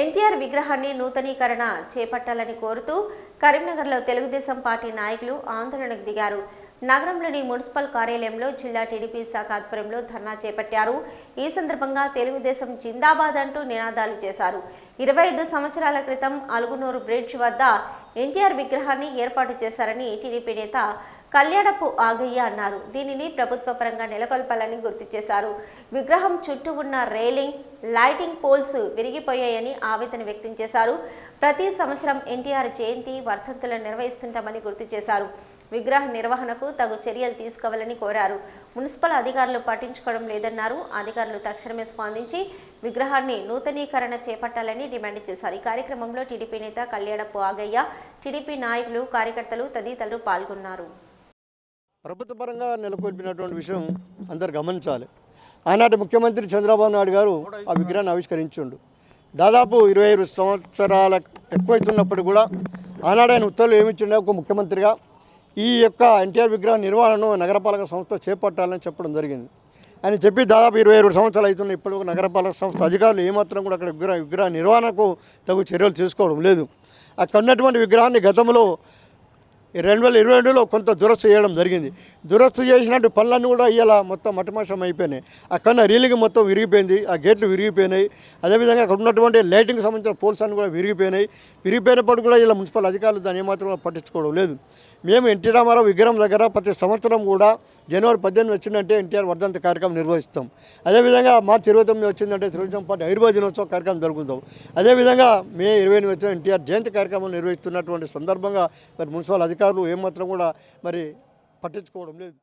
ఎన్టీఆర్ విగ్రహాన్ని నూతనీకరణ చేపట్టాలని కోరుతూ కరీంనగర్లో తెలుగుదేశం పార్టీ నాయకులు ఆందోళనకు దిగారు. నగరంలోని మున్సిపల్ కార్యాలయంలో జిల్లా టీడీపీ శాఖ ఆధ్వర్యంలో ధర్నా చేపట్టారు. ఈ సందర్భంగా తెలుగుదేశం జిందాబాద్ అంటూ నినాదాలు చేశారు. ఇరవై ఐదు సంవత్సరాల క్రితం అలుగునూరు బ్రిడ్జ్ వద్ద ఎన్టీఆర్ విగ్రహాన్ని ఏర్పాటు చేశారని టీడీపీ నేత కళ్యాణపు ఆగయ్య అన్నారు. దీనిని ప్రభుత్వ పరంగా నెలకొల్పాలని గుర్తు చేశారు. విగ్రహం చుట్టూ ఉన్న రైలింగ్ లైటింగ్ పోల్స్ విరిగిపోయాయని ఆవేదన వ్యక్తం చేశారు. ప్రతి సంవత్సరం ఎన్టీఆర్ జయంతి వర్ధంతులను నిర్వహిస్తుంటామని గుర్తు చేశారు. విగ్రహ నిర్వహణకు తగు చర్యలు తీసుకోవాలని కోరారు. మున్సిపల్ అధికారులు పట్టించుకోవడం లేదన్నారు. అధికారులు తక్షణమే స్పందించి విగ్రహాన్ని నూతనీకరణ చేపట్టాలని డిమాండ్ చేశారు. ఈ కార్యక్రమంలో టీడీపీ నేత కళ్యాణపు ఆగయ్య టీడీపీ నాయకులు కార్యకర్తలు తదితరులు పాల్గొన్నారు. ప్రభుత్వ పరంగా నెలకొల్పినటువంటి విషయం అందరు గమనించాలి. ఆనాటి ముఖ్యమంత్రి చంద్రబాబు నాయుడు గారు ఆ విగ్రహాన్ని ఆవిష్కరించుండు. దాదాపు ఇరవై ఐదు సంవత్సరాల ఎక్కువైతున్నప్పుడు కూడా ఆనాడు ఆయన ఉత్తర్వులు ఏమిచ్చిండే ఒక ముఖ్యమంత్రిగా ఈ యొక్క ఎన్టీఆర్ విగ్రహ నిర్వహణను నగరపాలక సంస్థ చేపట్టాలని చెప్పడం జరిగింది. ఆయన చెప్పి దాదాపు ఇరవై ఏడు సంవత్సరాలు అవుతున్న ఇప్పుడు నగరపాలక సంస్థ అధికారులు ఏమాత్రం కూడా అక్కడ విగ్రహ విగ్రహ నిర్వహణకు తగు చర్యలు తీసుకోవడం లేదు. అక్కడ ఉన్నటువంటి విగ్రహాన్ని గతంలో రెండు వేల ఇరవై రెండులో కొంత దురస్తు చేయడం జరిగింది. దురస్తు చేసినట్టు పళ్ళన్నీ కూడా ఇలా మొత్తం మటమాషం అయిపోయినాయి. అక్కడ రీలింగ్ మొత్తం విరిగిపోయింది ఆ గేట్లు విరిగిపోయినాయి. అదేవిధంగా అక్కడ ఉన్నటువంటి లైటింగ్ సంబంధించిన పోల్స్ అన్ని కూడా విరిగిపోయినాయి. విరిగిపోయినప్పుడు కూడా ఇలా మున్సిపల్ అధికారులు దాన్ని ఏమాత్రం పట్టించుకోవడం లేదు. మేము ఎన్టీ రామారావు విగ్రహం దగ్గర ప్రతి సంవత్సరం కూడా జనవరి పద్దెనిమిది వచ్చిందంటే ఎన్టీఆర్ వర్ధంత కార్యక్రమం నిర్వహిస్తాం. అదేవిధంగా మార్చి ఇరవై తొమ్మిది వచ్చిందంటే తెలుగుదేశం పార్టీ ఆయుర్వేద దినోత్సవ కార్యక్రమం జరుగుతాం. అదేవిధంగా మే ఇరవై ఎనిమిది వచ్చిన ఎన్టీఆర్ జయంతి కార్యక్రమం నిర్వహిస్తున్నటువంటి సందర్భంగా మరి మున్సిపల్ అధికారులు ఏమాత్రం కూడా మరి పట్టించుకోవడం లేదు.